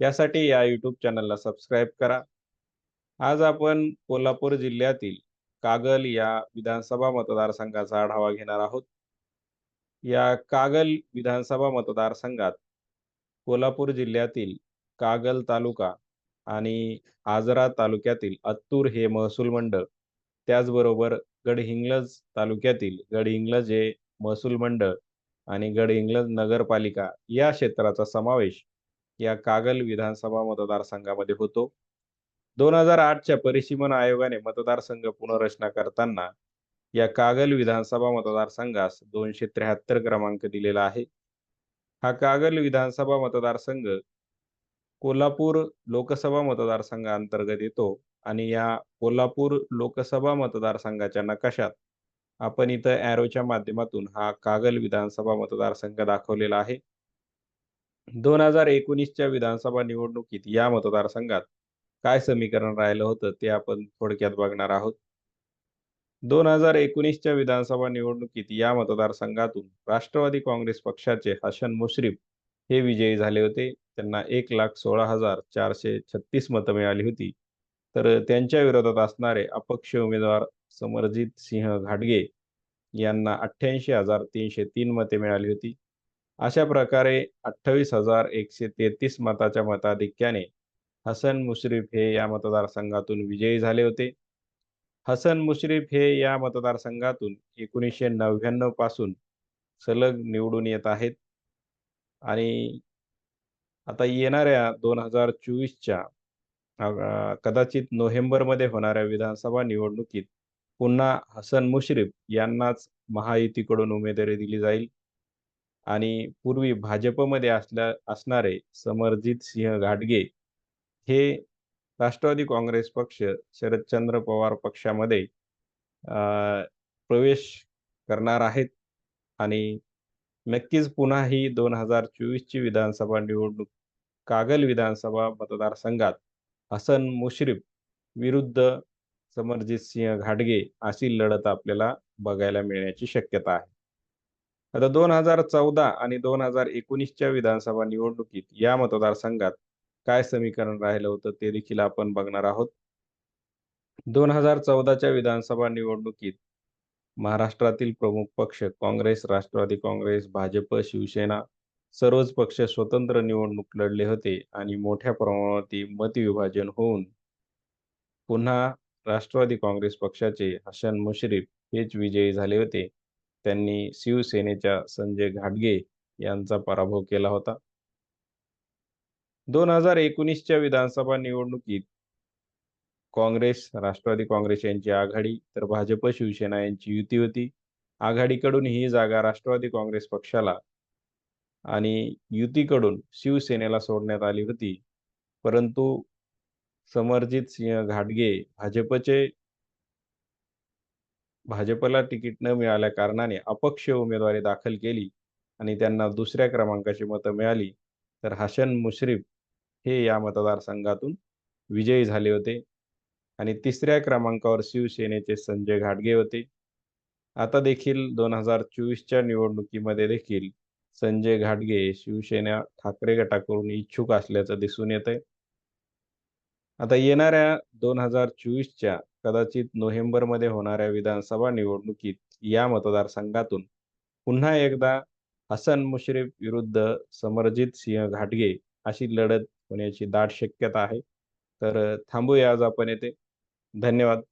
यासाठी या यूट्यूब चॅनलला सबस्क्राईब करा. आज आपण कोल्हापूर जिल्ह्यातील कागल या विधानसभा मतदारसंघाचा आढावा घेणार आहोत. या कागल विधानसभा मतदारसंघात कोल्हापूर जिल्ह्यातील कागल तालुका आणि आजरा तालुक्यातील अत्तूर हे महसूल मंडळ, त्याचबरोबर गडहिंग्लज तालुक्यातील गडहिंग्लज हे महसूल मंडळ आणि गडहिंग्लज नगरपालिका या क्षेत्राचा समावेश या कागल विधानसभा मतदारसंघामध्ये होतो. 2008च्या परिसीमन आयोगाने मतदारसंघ पुनर्रचना करताना या कागल विधानसभा मतदारसंघास 273 क्रमांक दिलेला आहे. हा कागल विधानसभा मतदारसंघ कोल्हापूर लोकसभा मतदारसंघाअंतर्गत येतो आणि या कोल्हापूर लोकसभा मतदारसंघाच्या नकाशात आपण इथं ॲरोच्या माध्यमातून हा कागल विधानसभा मतदारसंघ दाखवलेला आहे. 2019च्या विधानसभा निवडणुकीत या मतदारसंघात काय समीकरण राहिलं होतं ते आपण थोडक्यात बघणार आहोत. 2019च्या विधानसभा निवडणुकीत या मतदारसंघातून राष्ट्रवादी काँग्रेस पक्षाचे हसन मुश्रीफ हे विजयी झाले होते. त्यांना 1,16,436 मतं मिळाली होती. तर त्यांच्या विरोधात असणारे अपक्ष उमेदवार समरजित सिंह घाटगे यांना 88,303 मते मिळाली होती. अशा प्रकारे 28,133 मताच्या मताधिक्याने हसन मुश्रीफ हे या मतदारसंघातून विजयी झाले होते. हसन मुश्रीफ हे या मतदारसंघातून 1999 पासून सलग निवडून येत आहेत आणि आता येणाऱ्या 2024च्या कदाचित नोव्हेंबरमध्ये होणाऱ्या विधानसभा निवडणुकीत पुन्हा हसन मुश्रीफ यांनाच महायुतीकडून उमेदवारी दिली जाईल आणि पूर्वी भाजपमध्ये असल्या असणारे समरजित सिंह घाटगे हे राष्ट्रवादी काँग्रेस पक्ष शरदचंद्र पवार पक्षामध्ये प्रवेश करणार आहेत आणि नक्कीच पुन्हा ही 2024ची विधानसभा निवडणूक कागल विधानसभा मतदारसंघात हसन मुश्रीफ विरुद्ध समरजित सिंह घाटगे अशी लढत आपल्याला बघायला मिळण्याची शक्यता आहे. आता 2014 आणि 2019च्या विधानसभा निवडणुकीत या मतदारसंघात काय समीकरण राहिलं होतं ते देखील आपण बघणार आहोत. 2014च्या विधानसभा निवडणुकीत महाराष्ट्रातील प्रमुख पक्ष काँग्रेस, राष्ट्रवादी काँग्रेस, भाजप, शिवसेना सर्वच पक्ष स्वतंत्र निवडणूक लढले होते आणि मोठ्या प्रमाणावरती मतविभाजन होऊन पुन्हा राष्ट्रवादी काँग्रेस पक्षाचे हसन मुश्रीफ हेच विजयी झाले होते. त्यांनी शिवसेनेच्या संजय घाटगे यांचा पराभव केला होता. 2019च्या विधानसभा निवडणुकीत काँग्रेस, राष्ट्रवादी काँग्रेस यांची आघाडी तर भाजप, शिवसेना यांची युती होती. आघाडीकडून ही जागा राष्ट्रवादी काँग्रेस पक्षाला आणि युतीकडून शिवसेनेला सोडण्यात आली होती. परंतु समरजित सिंह घाटगे भाजपचे भाजपला तिकीट न मिळाल्या कारणाने अपक्ष उमेदवारी दाखल केली आणि त्यांना दुसऱ्या क्रमांकाची मतं मिळाली. तर हसन मुश्रीफ हे या मतदारसंघातून विजयी झाले होते आणि तिसऱ्या क्रमांकावर शिवसेनेचे संजय घाटगे होते. आता देखील 2024च्या निवडणुकीमध्ये देखील संजय घाटगे शिवसेना ठाकरे गटाकडून इच्छुक असल्याचं दिसून येतंय. आता येणाऱ्या 2024च्या कदाचित नोव्हेंबरमध्ये होणाऱ्या विधानसभा निवडणुकीत या मतदारसंघातून पुन्हा एकदा हसन मुश्रीफ विरुद्ध समरजित सिंह घाटगे अशी लढत होण्याची दाट शक्यता आहे. तर थांबूया आज आपण येथे. धन्यवाद.